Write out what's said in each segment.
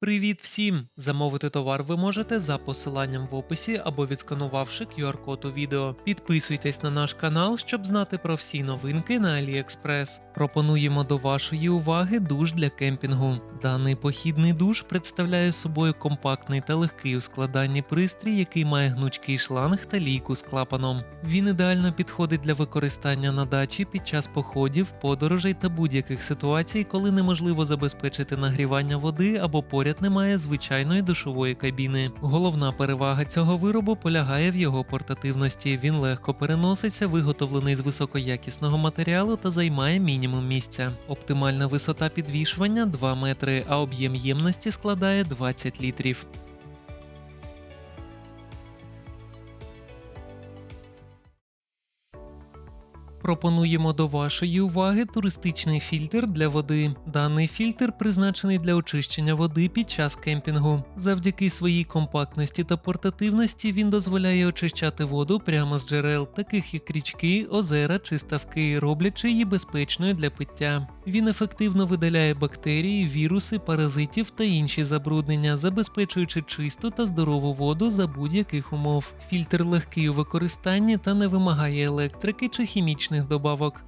Привіт всім! Замовити товар ви можете за посиланням в описі або відсканувавши QR-код у відео. Підписуйтесь на наш канал, щоб знати про всі новинки на AliExpress. Пропонуємо до вашої уваги душ для кемпінгу. Даний похідний душ представляє собою компактний та легкий у складанні пристрій, який має гнучкий шланг та лійку з клапаном. Він ідеально підходить для використання на дачі під час походів, подорожей та будь-яких ситуацій, коли неможливо забезпечити нагрівання води або поряд немає звичайної душової кабіни. Головна перевага цього виробу полягає в його портативності. Він легко переноситься, виготовлений з високоякісного матеріалу та займає мінімум місця. Оптимальна висота підвішування 2 метри, а об'єм ємності складає 20 літрів. Пропонуємо до вашої уваги туристичний фільтр для води. Даний фільтр призначений для очищення води під час кемпінгу. Завдяки своїй компактності та портативності він дозволяє очищати воду прямо з джерел, таких як річки, озера чи ставки, роблячи її безпечною для пиття. Він ефективно видаляє бактерії, віруси, паразитів та інші забруднення, забезпечуючи чисту та здорову воду за будь-яких умов. Фільтр легкий у використанні та не вимагає електрики чи хімічних добавок.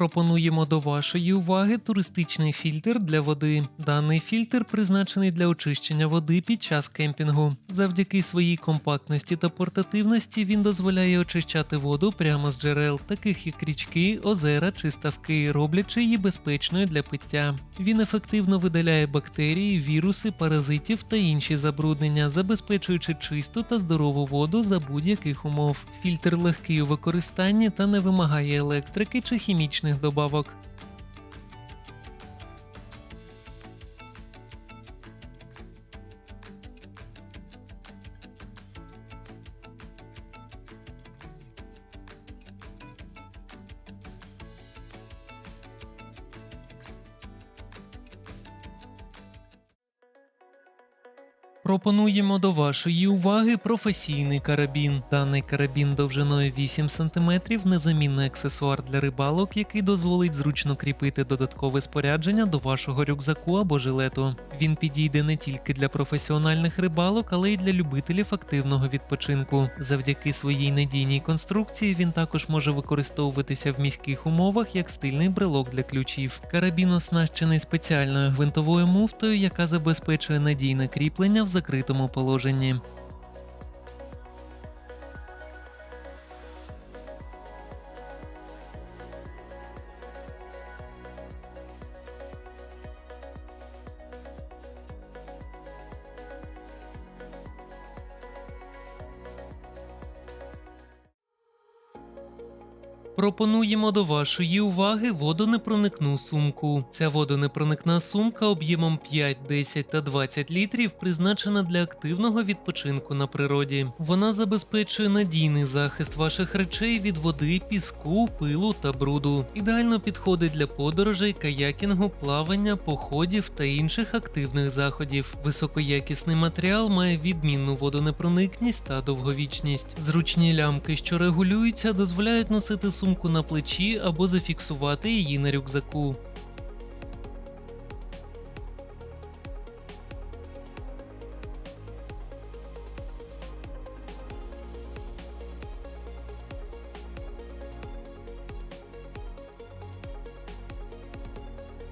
Пропонуємо до вашої уваги туристичний фільтр для води. Даний фільтр призначений для очищення води під час кемпінгу. Завдяки своїй компактності та портативності він дозволяє очищати воду прямо з джерел, таких як річки, озера чи ставки, роблячи її безпечною для пиття. Він ефективно видаляє бактерії, віруси, паразитів та інші забруднення, забезпечуючи чисту та здорову воду за будь-яких умов. Фільтр легкий у використанні та не вимагає електрики чи хімічних добавок. Пропонуємо до вашої уваги професійний карабін. Даний карабін довжиною 8 см незамінний аксесуар для рибалок, який дозволить зручно кріпити додаткове спорядження до вашого рюкзаку або жилету. Він підійде не тільки для професіональних рибалок, але й для любителів активного відпочинку. Завдяки своїй надійній конструкції він також може використовуватися в міських умовах як стильний брелок для ключів. Карабін оснащений спеціальною гвинтовою муфтою, яка забезпечує надійне кріплення в закритому положенні. Пропонуємо до вашої уваги водонепроникну сумку. Ця водонепроникна сумка об'ємом 5, 10 та 20 літрів призначена для активного відпочинку на природі. Вона забезпечує надійний захист ваших речей від води, піску, пилу та бруду. Ідеально підходить для подорожей, каякінгу, плавання, походів та інших активних заходів. Високоякісний матеріал має відмінну водонепроникність та довговічність. Зручні лямки, що регулюються, дозволяють носити сумку на плечі або зафіксувати її на рюкзаку.